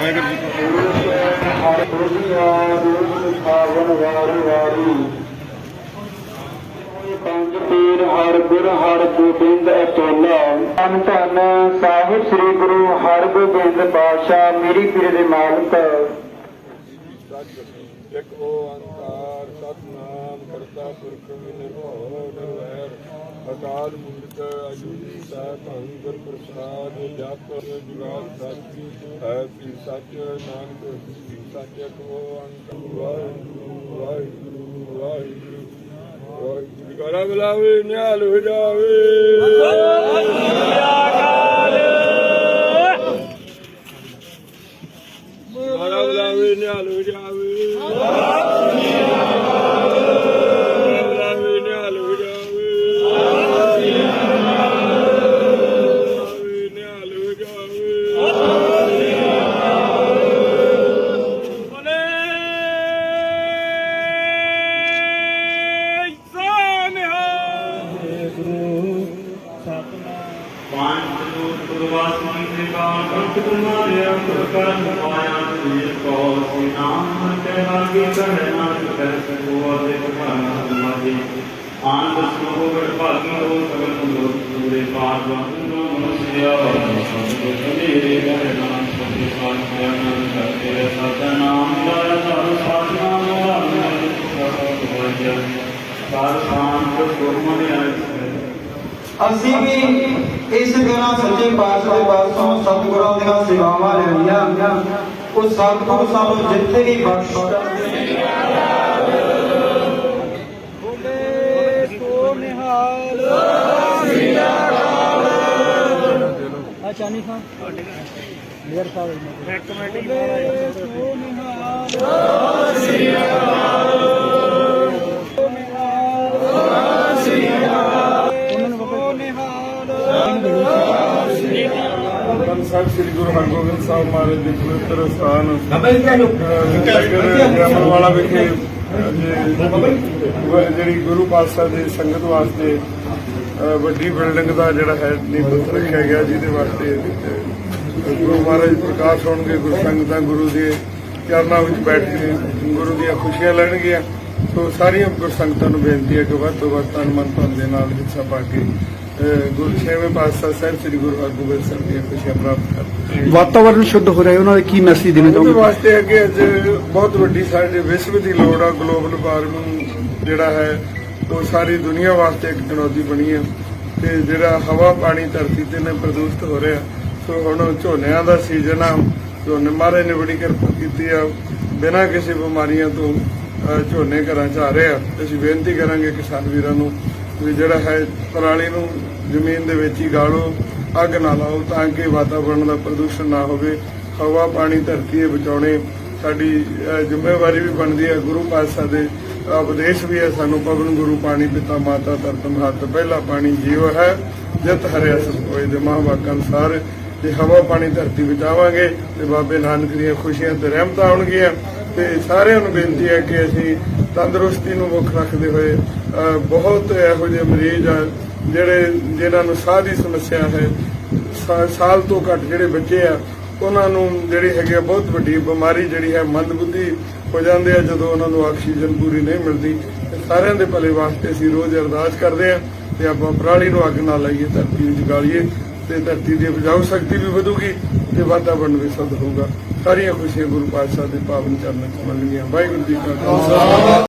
ਵਾਹਿਗੁਰੂ ਜੀ ਕਾ ਪੰਜ ਪੀਰ ਹਰ ਗੁਰ ਹਰ ਗੋਬਿੰਦ ਅਤੋਲਾ। ਧੰਨ ਧੰਨ ਸਾਹਿਬ ਸ੍ਰੀ ਗੁਰੂ ਹਰਗੋਬਿੰਦ ਪਾਤਸ਼ਾਹ ਮੇਰੀ ਪੀਰ ਦੇ ਮਾਲਕ। ਇੱਕ ਓੰਕਾਰ ਸਤਨਾਮ ਕਰਤਾ ਪੁਰਖ ਨਿਰਭਉ ਨਿਰਵੈਰ ਅਕਾਲ ਮੂਰਤ ਅਜੂਨੀ ਸਾਹਿਬ ਗੁਰ ਪ੍ਰਸਾਦ, ਜਪ ਜੁਗਾਦ ਸਤਿ ਹੈ ਸ੍ਰੀ ਸੱਚ, ਨਾਨਕ ਸੱਚ ਇੱਕ ਓੰਕਾਰ ਵਾਹਿਗੁਰੂ ਵਾਹਿਗੁਰੂ ਵਾਹਿਗੁਰੂ ਵਾਹਿਗੁਰੂ। ਕਰਾ ਬਲਾਵੇ, ਨਿਹਾਲ ਹੋ ਜਾਵੇ। ਕਰਾ ਗੁਰਵਾਸੀ ਦੇ ਕਾਲ ਕੰਤ ਕੁਮਾਰਿਆ ਗੁਰ ਕਰਨ ਪਾਇਆ ਤੀਰ ਕੋ ਸੇ ਨਾਮ ਤੇ ਲਾਗੇ ਕਹੇ ਨਾਨਕ ਕਰ ਸਕੋ ਦੇ ਭਗਵਾਨ ਸਮਾਜੀ ਆਨੰਦ ਸਮੋ ਗੜ ਭਾਗੀ ਹੋ ਸਗਲ ਸੁੰਦਰ ਪੂਰੇ ਪਾਰ ਵਾਂਗੋ ਮਨੁਸਿਆ ਸਤਿ ਮੇਰੇ ਗਹਿ ਨਾਮ ਸਤਿ ਸਾਧ ਗਿਆਨ ਕਰਤੇ ਸਦਾ ਨਾਮ ਲਾਇਆ ਸਭ ਸਾਧਨਾ ਮੋਰਾ ਮੈਂ ਸਭ ਹੋਇਆ ਸਾਧ ਸ਼ਾਂਤ ਗੁਰਮਨਿ ਆਇ ਅਸੀਂ ਵੀ ਇਸ ਦਿਨਾਂ ਸੱਚੇ ਪਾਤਸ਼ਾਹ ਦੇ ਪਾਸੋਂ ਸਤਿਗੁਰਾਂ ਦੀਆਂ ਸੇਵਾਵਾਂ ਲੈਣੀਆਂ ਉਹ ਸਤਿਗੁਰੂ ਸਾਨੂੰ ਜਿੱਥੇ ਵੀ ਬਖਸ਼ ਕਰਦੇ ਨੇ ਚਾਨੀ ਖਾਨ ਮੇਰ ਸਾਹਿਬ ਇੱਕ ਮਿੰਟ ਧੰਨ ਸਾਹਿਬ ਸ੍ਰੀ ਗੁਰੂ ਹਰਗੋਬਿੰਦ ਸਾਹਿਬ ਮਹਾਰਾਜ ਦੇ ਪਵਿੱਤਰ ਸਥਾਨ ਗ੍ਰਾਮਰ ਵਾਲਾ ਵਿਖੇ ਅੱਜ ਜਿਹੜੀ ਗੁਰੂ ਪਾਤਸ਼ਾਹ ਦੇ ਸੰਗਤ ਵਾਸਤੇ ਵੱਡੀ ਬਿਲਡਿੰਗ ਦਾ ਜਿਹੜਾ ਹੈ ਨੀਂਹ ਰੱਖਿਆ ਗਿਆ ਜਿਹਦੇ ਵਾਸਤੇ ਗੁਰੂ ਮਹਾਰਾਜ ਪ੍ਰਕਾਸ਼ ਹੋਣਗੇ ਗੁਰੂ ਸੰਗਤਾਂ ਗੁਰੂ ਦੇ ਚਰਨਾਂ ਵਿੱਚ ਬੈਠ ਕੇ ਗੁਰੂ ਦੀਆਂ ਖੁਸ਼ੀਆਂ ਲੈਣਗੀਆਂ। ਸੋ ਸਾਰੀਆਂ ਗੁਰੂ ਸੰਗਤਾਂ ਨੂੰ ਬੇਨਤੀ ਹੈ ਕਿ ਵੱਧ ਤੋਂ ਵੱਧ ਤਨ ਮਨ ਧਨ ਦੇ ਨਾਲ ਹਿੱਸਾ ਪਾ ਕੇ ਗੁਰੂ ਛੇਵੇਂ ਪਾਤਸ਼ਾਹ ਸਾਹਿਬ ਸ੍ਰੀ ਗੁਰੂ ਹਰਗੋਬਿੰਦ ਸਾਹਿਬ ਦੀਆਂ ਖੁਸ਼ੀਆਂ ਪ੍ਰਾਪਤ ਕਰਨ ਵਾਤਾਵਰਣ ਸ਼ੁੱਧ ਹੋ ਰਿਹਾ ਹੈ ਉਹਨਾਂ ਦੇ ਕੀ ਮੈਸੇਜ ਦੇਣਾ ਉਹਦੇ ਚਾਹੁੰਦੇ ਵਾਸਤੇ ਅੱਗੇ ਅੱਜ ਬਹੁਤ ਵੱਡੀ ਸਾਡੇ ਵਿਸ਼ਵ ਦੀ ਲੋੜ ਆ ਗਲੋਬਲ ਵਾਰਮਿੰਗ ਜਿਹੜਾ ਹੈ ਉਹ ਸਾਰੀ ਦੁਨੀਆ ਵਾਸਤੇ ਇੱਕ ਚੁਣੌਤੀ ਬਣੀ ਹੈ ਤੇ ਜਿਹੜਾ ਹਵਾ ਪਾਣੀ ਧਰਤੀ ਤੇ ਨੇ ਪ੍ਰਦੂਸ਼ਿਤ ਹੋ ਰਿਹਾ ਸੋ ਹੁਣ ਝੋਨਿਆਂ ਦਾ ਸੀਜ਼ਨ ਆ ਝੋਨੇ ਮਾਰੇ ਨੇ ਬੜੀ ਕਿਰਪਾ ਕੀਤੀ ਆ। ਬਿਨਾਂ ਕਿਸੇ ਬਿਮਾਰੀਆਂ ਤੋਂ ਝੋਨੇ ਘਰਾਂ ਚ ਆ ਰਹੇ ਆ। ਅਸੀਂ ਬੇਨਤੀ ਕਰਾਂਗੇ ਕਿਸਾਨ ਵੀਰਾਂ ਨੂੰ ਵੀ ਜਿਹੜਾ ਹੈ ਪਰਾਲੀ ਨੂੰ ਜ਼ਮੀਨ ਦੇ ਵਿੱਚ ਹੀ ਗਾਲੋ ਅੱਗ ਨਾ ਲਾਓ ਤਾਂ ਕਿ ਵਾਤਾਵਰਣ ਦਾ ਪ੍ਰਦੂਸ਼ਣ ਨਾ ਹੋਵੇ। ਹਵਾ, ਪਾਣੀ, ਧਰਤੀ ਇਹ ਬਚਾਉਣੇ ਸਾਡੀ ਜ਼ਿੰਮੇਵਾਰੀ ਵੀ ਬਣਦੀ ਹੈ। ਗੁਰੂ ਪਾਤਸ਼ਾਹ ਦੇ ਉਪਦੇਸ਼ ਵੀ ਹੈ ਸਾਨੂੰ ਪਵਨ ਗੁਰੂ ਪਾਣੀ ਪਿਤਾ ਮਾਤਾ ਧਰਤ ਮਹਤ ਪਹਿਲਾ ਪਾਣੀ ਜੀਵ ਹੈ, ਜਤ ਹਰਿਆ ਸਤੋਏ ਦੇ ਮਹਾਂਵਾਕਾਂ ਅਨੁਸਾਰ। ਜੇ ਹਵਾ, ਪਾਣੀ, ਧਰਤੀ ਬਚਾਵਾਂਗੇ ਤੇ ਬਾਬੇ ਨਾਨਕ ਦੀਆਂ ਖੁਸ਼ੀਆਂ ਤੇ ਰਹਿਮਤਾਂ ਆਉਣਗੀਆਂ। ਤੇ ਸਾਰਿਆਂ ਨੂੰ ਬੇਨਤੀ ਹੈ ਕਿ ਅਸੀਂ ਤੰਦਰੁਸਤੀ ਨੂੰ ਮੁੱਖ ਰੱਖਦੇ ਹੋਏ ਬਹੁਤ ਇਹੋ ਜਿਹੇ ਮਰੀਜ਼ ਆ ਜਿਹੜੇ ਜਿਨ੍ਹਾਂ ਨੂੰ ਸਾਹ ਦੀ ਸਮੱਸਿਆ ਹੈ, ਸਾ- ਸਾਲ ਤੋਂ ਘੱਟ ਜਿਹੜੇ ਬੱਚੇ ਆ, ਉਹਨਾਂ ਨੂੰ ਜਿਹੜੀ ਹੈਗੀ ਆ ਬਹੁਤ ਵੱਡੀ ਬਿਮਾਰੀ ਜਿਹੜੀ ਹੈ ਮੰਦਬੁੱਧੀ ਹੋ ਜਾਂਦੇ ਆ ਜਦੋਂ ਉਹਨਾਂ ਨੂੰ ਆਕਸੀਜਨ ਪੂਰੀ ਨਹੀਂ ਮਿਲਦੀ। ਸਾਰਿਆਂ ਦੇ ਭਲੇ ਵਾਸਤੇ ਅਸੀਂ ਰੋਜ਼ ਅਰਦਾਸ ਕਰਦੇ ਆ ਤੇ ਆਪਾਂ ਪਰਾਲੀ ਨੂੰ ਅੱਗ ਨਾ ਲਾਈਏ, ਧਰਤੀ ਨੂੰ ਜਗਾਲੀਏ ਤੇ ਧਰਤੀ ਦੀ ਉਪਜਾਊ ਸ਼ਕਤੀ ਵੀ ਵਧੂਗੀ। ਤੇ ਵਾਤਾਵਰਨ ਵੀ ਸ਼ੁੱਧ ਹੋਊਗਾ। ਸਾਰੀਆਂ ਖੁਸ਼ੀਆਂ ਗੁਰੂ ਪਾਤਸ਼ਾਹ ਦੇ ਪਾਵਨ ਚਰਨਾਂ 'ਚ ਮਿਲਣਗੀਆਂ ਵਾਹਿਗੁਰੂ ਜੀ ਕਾ ਖਾਲਸਾ।